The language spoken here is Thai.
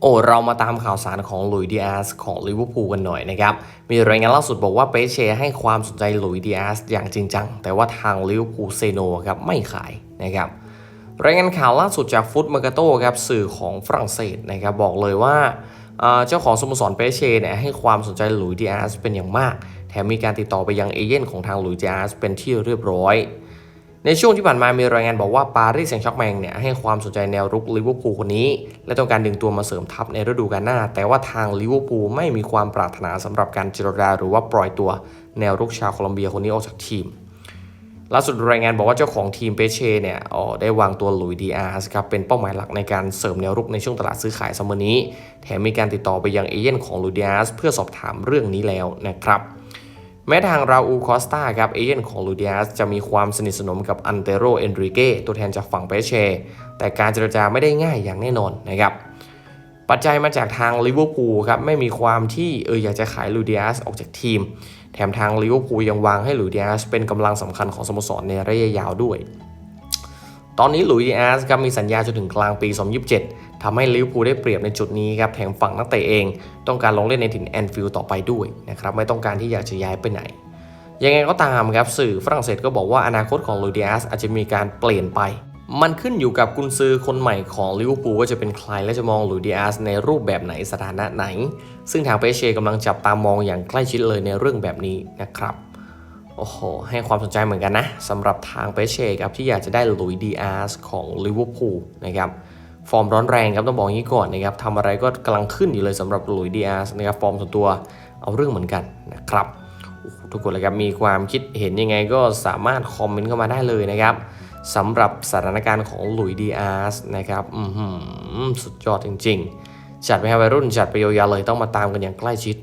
โอ้เรามาตามข่าวสารของหลุยส์ดีอาสของลิเวอร์พูลกันหน่อยนะครับ มีรายงานล่าสุดบอกว่าเปเช่ให้ความสนใจหลุยส์ดีอาสอย่างจริงจัง แต่ว่าทางลิเวอร์พูลเซโนครับไม่ขายนะครับรายงานข่าวล่าสุดจากฟุตมาร์กาโตครับสื่อของฝรั่งเศสนะครับบอกเลยว่าเจ้าของสโมสรเปเช่เนี่ยให้ความสนใจหลุยส์ดีอาสเป็นอย่างมาก แถมมีการติดต่อไปยังเอเย่นของทางหลุยส์ดีอาสเป็นที่เรียบร้อย ในช่วงที่ผ่านมามีรายงานบอกว่าปารีสแซงต์แชร์กแมงเนี่ยให้ความสนใจแนวรุกลิเวอร์พูลคนนี้ และต้องการดึงตัวมาเสริมทัพในฤดูกาลหน้า แต่ว่าทางลิเวอร์พูลไม่มีความปรารถนาสำหรับการเจรจาหรือว่าปล่อยตัวแนวรุกชาวโคลอมเบียคนนี้ออกจากทีมล่าสุดรายงานบอกว่าเจ้าของทีมเปเช่เนี่ยอ๋อได้วางตัวหลุยดีอาร์สครับเป็นเป้าหมายหลักในการเสริมแนวรุกในช่วงตลาดซื้อขายซัมเมอร์นี้ แถมมีการติดต่อไปยังเอเย่นของหลุยดีอาร์สเพื่อสอบถามเรื่องนี้แล้วนะครับ แม้ทางราอูคอสตาครับเอเย่นของลูดิอาสจะมีความสนิทสนมกับอันเตโรเอนริเกตัวแทนจากฝั่งเปเช่แต่การเจรจาไม่ได้ง่ายอย่างแน่นอนนะครับปัจจัยมาจากทางลิเวอร์พูลครับไม่มีความที่เอออยากจะขายลูดิอาสออกจากทีม แถมทางลิเวอร์พูลยังวางให้ลูดิอาสเป็นกำลังสำคัญของสโมสรในระยะยาวด้วย ตอนนี้หลุยส์ดีอาสครับมีสัญญาจนถึงกลางปี 2027 ทำให้ลิเวอร์พูลได้เปรียบในจุดนี้ครับแถมฝั่งนักเตะเอง ต้องการลงเล่นในถิ่นแอนฟิลด์ต่อไปด้วยนะครับไม่ต้องการที่อยากจะย้ายไปไหน ยังไงก็ตามครับสื่อฝรั่งเศสก็บอกว่าอนาคตของลูดิอาสอาจจะมีการเปลี่ยนไป มันขึ้นอยู่กับกุนซือคนใหม่ของลิเวอร์พูลว่าจะเป็นใครและจะมองลูดิอาสในรูปแบบไหนสถานะไหน ซึ่งทางเปเช่กำลังจับตามองอย่างใกล้ชิดเลยในเรื่องแบบนี้นะครับ โอ้โห ให้ความสนใจเหมือนกันนะสำหรับทางเปเช่ครับที่อยากจะได้หลุยดีอาร์สของลิเวอร์พูลนะครับฟอร์มร้อนแรงครับต้องบอกอย่างนี้ก่อนนะครับทำอะไรก็กำลังขึ้นอยู่เลยสำหรับหลุยดีอาร์สนะครับฟอร์มส่วนตัวเอาเรื่องเหมือนกันนะครับทุกคนเลยครับมีความคิดเห็นยังไงก็สามารถคอมเมนต์เข้ามาได้เลยนะครับสำหรับสถานการณ์ของหลุยดีอาร์สนะครับอือหือสุดยอดจริง ๆ จัดไปให้วัยรุ่นจัดไปยาวๆเลยต้องมาตามกันอย่างใกล้ชิด